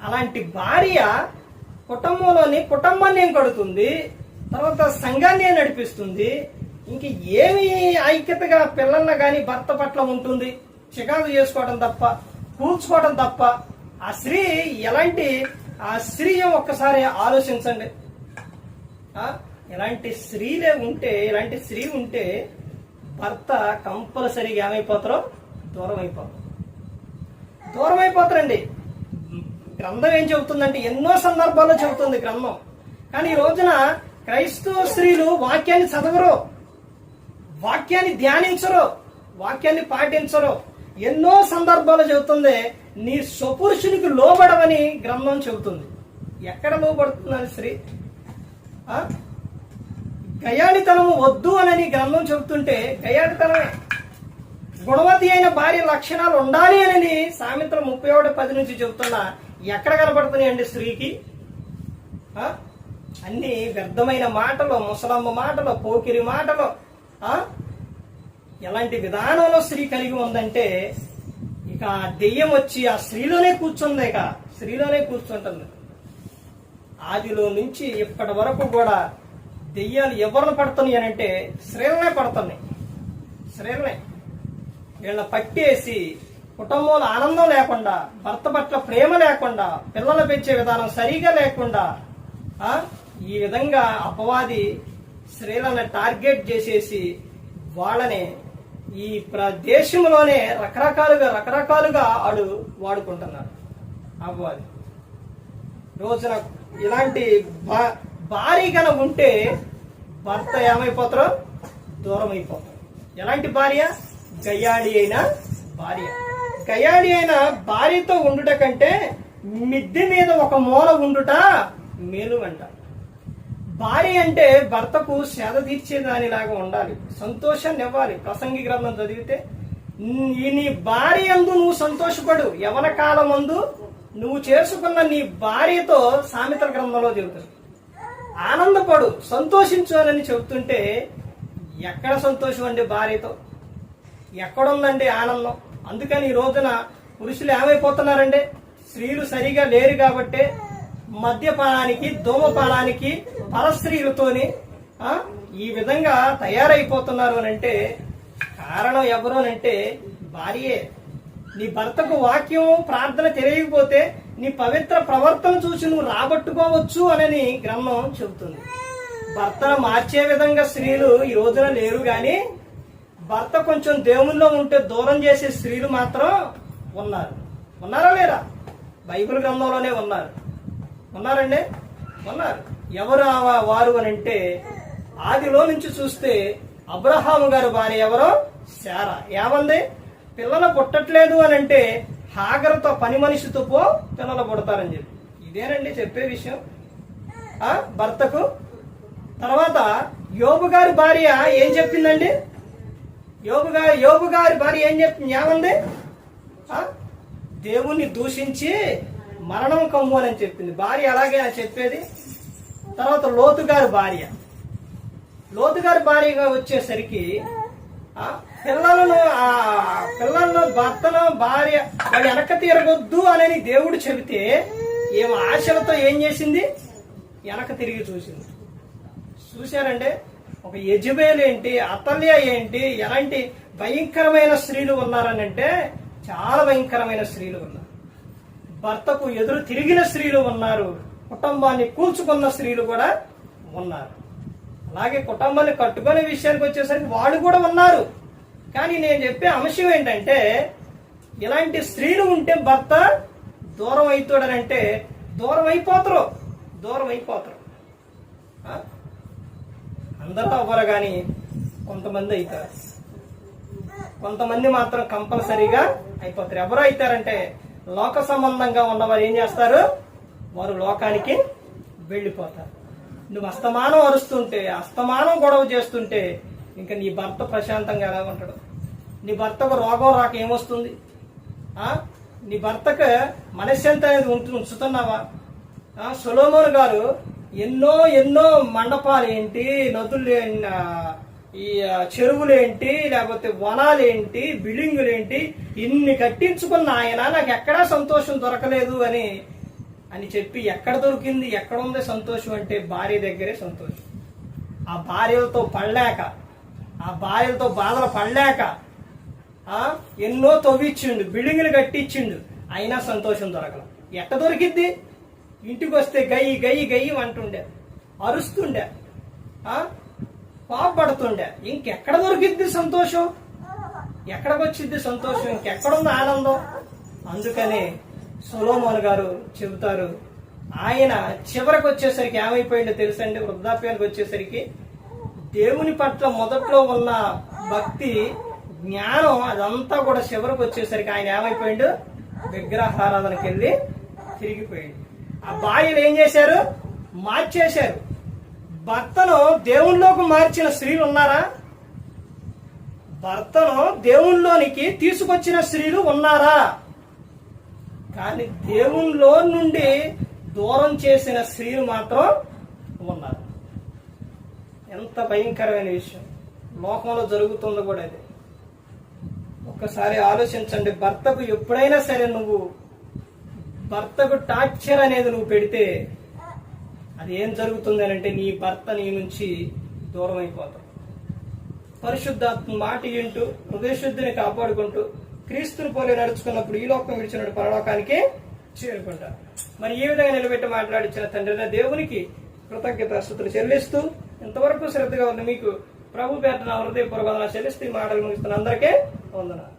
అలాంటి భార్య కుటుంబంలోని కుటుంబాన్ని ఏం కడుతుంది తర్వాత సంఘాన్ని నడిపిస్తుంది ఇంక ఏమి ఐక్యతగా పిల్లల్ని కానీ భర్త పట్ల ఉంటుంది. చికాకు చేసుకోవడం తప్ప కూల్చుకోవడం తప్ప ఆ స్త్రీ ఎలాంటి ఆ స్త్రీ ఒక్కసారి ఆలోచించండి. ఎలాంటి ఇలాంటి స్త్రీలే ఉంటే ఇలాంటి స్త్రీ ఉంటే భర్త కంపల్సరీగా ఏమైపోతారో? దూరం అయిపోతారు దూరం అయిపోతారండి గ్రంథం ఏం చెబుతుందంటే ఎన్నో సందర్భాల్లో చెబుతుంది గ్రంథం. కానీ ఈ రోజున క్రైస్తవ స్త్రీలు వాక్యాన్ని చదవరు. వాక్యాన్ని ధ్యానించరు. వాక్యాన్ని పాటించరు. ఎన్నో సందర్భాలు చెబుతుంది నీ స్వపురుషునికి లోబడవని గ్రంథం చెబుతుంది. ఎక్కడ లోబడుతుందని స్త్రీ? గయాడితనం వద్దు అని గ్రంథం చెబుతుంటే గయాడితనమే గుణవతి అయిన భార్య లక్షణాలు ఉండాలి అని సాయంత్రం ముప్పై ఒకటి పది నుంచి చెబుతున్నా ఎక్కడ కనబడుతున్నాయండి స్త్రీకి? అన్ని వ్యర్థమైన మాటలు ముసలమ్మ మాటలు పోకిరి మాటలు ఎలాంటి విధానంలో స్త్రీ కలిగి ఉందంటే ఇక ఆ దెయ్యం వచ్చి ఆ స్త్రీలోనే కూర్చుంది ఇక. స్త్రీలోనే కూర్చుంటుంది. ఆదిలో నుంచి ఇప్పటి వరకు కూడా దెయ్యాలు ఎవరిని పడుతున్నాయి అని అంటే స్త్రీలనే పడుతున్నాయి. స్త్రీలనే. వీళ్ళ పట్టేసి కుటుంబంలో ఆనందం లేకుండా భర్త పట్ల ప్రేమ లేకుండా పిల్లలు పెంచే విధానం సరిగా లేకుండా ఈ విధంగా అపవాది స్త్రీలను టార్గెట్ చేసేసి వాళ్ళని ఈ ప్రదేశంలోనే రకరకాలుగా రకరకాలుగా ఆడు వాడుకుంటున్నారు అపవాది. రోజున ఇలాంటి భా- కన ఉంటే భర్త ఏమైపోతారో? దూరం అయిపోతారు ఎలాంటి భార్య? గయ్యాడి అయిన భార్య. గయ్యాడి అయిన భార్యతో ఉండుట కంటే మిద్దె మీద ఒక మూల ఉండుట మేలు అంట భార్య అంటే భర్తకు సేద తీర్చే దానిలాగా ఉండాలి. సంతోషాన్ని ఇవ్వాలి ప్రసంగి గ్రంథం చదివితే "నీ- నీ భార్య అందు నువ్వు సంతోషపడు. యవన కాలం అందు నువ్వు చేసుకున్న నీ భార్యతో సామెతల గ్రంథంలో చెబుతుంది. ఆనందపడు సంతోషించు అని చెబుతుంటే ఎక్కడ సంతోషం అండి భార్యతో? ఎక్కడుందండి ఆనందం? అందుకని ఈ రోజున పురుషులు ఏమైపోతున్నారండి? స్త్రీలు సరిగా లేరు కాబట్టే మద్యపానానికి ధూమపానానికి పరస్త్రీలతోని ఈ విధంగా తయారైపోతున్నారు అని అంటే కారణం ఎవరు అని అంటే భార్యే. నీ భర్తకు వాక్యం ప్రార్థన తెలియకపోతే నీ పవిత్ర ప్రవర్తన చూసి నువ్వు రాబట్టుకోవచ్చు అని గ్రంథం చెబుతుంది. భర్తను మార్చే విధంగా స్త్రీలు ఈ రోజున లేరు గాని భర్త కొంచెం దేవుల్లో ఉంటే దూరం చేసే స్త్రీలు మాత్రం ఉన్నారు. ఉన్నారా లేరా? బైబిల్ గ్రంథంలోనే ఉన్నారు. ఉన్నారండి? ఉన్నారు. ఎవరు ఆ వారు అని అంటే ఆదిలో నుంచి చూస్తే అబ్రహాము గారు భార్య ఎవరో? శారా. ఏమంది? పిల్లలు పుట్టట్లేదు అని అంటే హాగరతో పని మనిషితో పో పిల్లలు పుడతారని చెప్పి. ఇదేనండి చెప్పే విషయం. భర్తకు. తర్వాత యోబు గారి భార్య ఏం చెప్పిందండి? యోబు గారు యోబు గారి భార్య ఏం చెప్తుంది? ఏమంది? దేవుణ్ణి దూషించి మరణం కమ్ము అని చెప్పింది. భార్య అలాగే చెప్పేది. తర్వాత లోతు గారి భార్య. లోతు గారి భార్యగా వచ్చేసరికి ఆ పిల్లలను ఆ పిల్లలను భర్తను భార్య వాళ్ళు వెనక తిరగొద్దు అని దేవుడు చెబితే ఏం ఆశలతో ఏం చేసింది? వెనక తిరిగి చూసింది. చూశారంటే ఒక యజుబేలు ఏంటి అతల్య ఏంటి ఎలాంటి భయంకరమైన స్త్రీలు ఉన్నారని అంటే చాలా భయంకరమైన స్త్రీలు ఉన్నారు. భర్తకు ఎదురు తిరిగిన స్త్రీలు ఉన్నారు కుటుంబాన్ని కూల్చుకున్న స్త్రీలు కూడా ఉన్నారు. అలాగే కుటుంబాన్ని కట్టుకునే విషయానికి వచ్చేసరికి వాళ్ళు కూడా ఉన్నారు. కానీ నేను చెప్పే అంశం ఏంటంటే ఇలాంటి స్త్రీలు ఉంటే భర్త దూరం అవుతాడనంటే దూరం అయిపోతారు దూరం అయిపోతారు. అందరూ అవ్వరు కానీ కొంతమంది అవుతారు. కొంతమంది మాత్రం కంపల్సరీగా అయిపోతారు. ఎవరు అవుతారంటే లోక సంబంధంగా ఉన్నవారు ఏం చేస్తారు? వారు లోకానికి వెళ్ళిపోతారు. నువ్వు అస్తమానం అరుస్తుంటే అస్తమానం గొడవ చేస్తుంటే ఇంకా నీ భర్త ప్రశాంతంగా ఎలా ఉంటాడు? నీ భర్తకు రోగం రాక ఏమొస్తుంది? నీ భర్తకు మనశ్శాంతి అనేది ఉంటు ఉంచుతున్నావా? ఆ, గారు ఎన్నో ఎన్నో మండపాలు ఏంటి నదులు ఈ చెరువులు ఏంటి లేకపోతే వనాలు ఏంటి బిల్డింగులు ఏంటి ఇన్ని కట్టించుకున్న ఆయన నాకు ఎక్కడా సంతోషం దొరకలేదు అని అని చెప్పి ఎక్కడ దొరికింది ఎక్కడ ఉంది సంతోషం అంటే భార్య దగ్గరే సంతోషం. ఆ భార్యలతో పడలేక ఆ భార్యలతో బాధలు పడలేక ఎన్నో తవ్విచ్చిండు బిల్డింగులు కట్టించిండు అయినా సంతోషం దొరకల. ఎట్ట దొరికిద్ది? ఇంటికి వస్తే గయ్యి గయ్యి గయ్యి అంటుండే. అరుస్తుండే. ఆ, ఇంకెక్కడ దొరికిద్ది సంతోషం? ఎక్కడికి వచ్చింది సంతోషం? ఇంకెక్కడుంది ఆనందం? అందుకనే సొలోమోన్ గారు చెబుతారు ఆయన చివరికి వచ్చేసరికి ఏమైపోయిందో తెలుసండి? వృద్ధాప్యానికి వచ్చేసరికి దేవుని పట్ల మొదట్లో ఉన్న భక్తి జ్ఞానం అదంతా కూడా చివరికి వచ్చేసరికి ఆయన ఏమైపోయిండు? విగ్రహారాధనకి వెళ్ళి తిరిగిపోయింది ఆ భార్యను ఏం చేశారు? మార్చేశారు. భర్తను దేవుళ్ళలోకి మార్చిన స్త్రీలు ఉన్నారా? భర్తను దేవుళ్ళలోనికి తీసుకొచ్చిన స్త్రీలు ఉన్నారా? కానీ దేవుళ్ళో నుండి దూరం చేసిన స్త్రీలు మాత్రం ఉన్నారు. ఎంత భయంకరమైన విషయం. లోకంలో జరుగుతుందో కూడా ఇది ఒక్కసారి ఆలోచించండి భర్తకు ఎప్పుడైనా సరే నువ్వు భర్తకు టార్చర్ అనేది నువ్వు పెడితే అది ఏం జరుగుతుంది అని అంటే నీ భర్త నీ నుంచి దూరం అయిపోతావు పరిశుద్ధాత్మ మాట వింటూ హృదయశుద్ధిని కాపాడుకుంటూ క్రీస్తుని పోలి నడుచుకున్నప్పుడు ఈ లోకం విడిచినట్టు పరలోకానికి చేరుకుంటారు మరి ఈ విధంగా నిలబెట్టి మాట్లాడించిన తండ్రి? దేవునికి కృతజ్ఞత స్థుతులు చెల్లిస్తూ ఇంతవరకు శ్రద్ధగా ఉన్న మీకు ప్రభు పేట నా హృదయపూర్వక చెల్లిస్తూ ఈ మాటలు ముగిస్తున్న అందరికీ వందనాలు.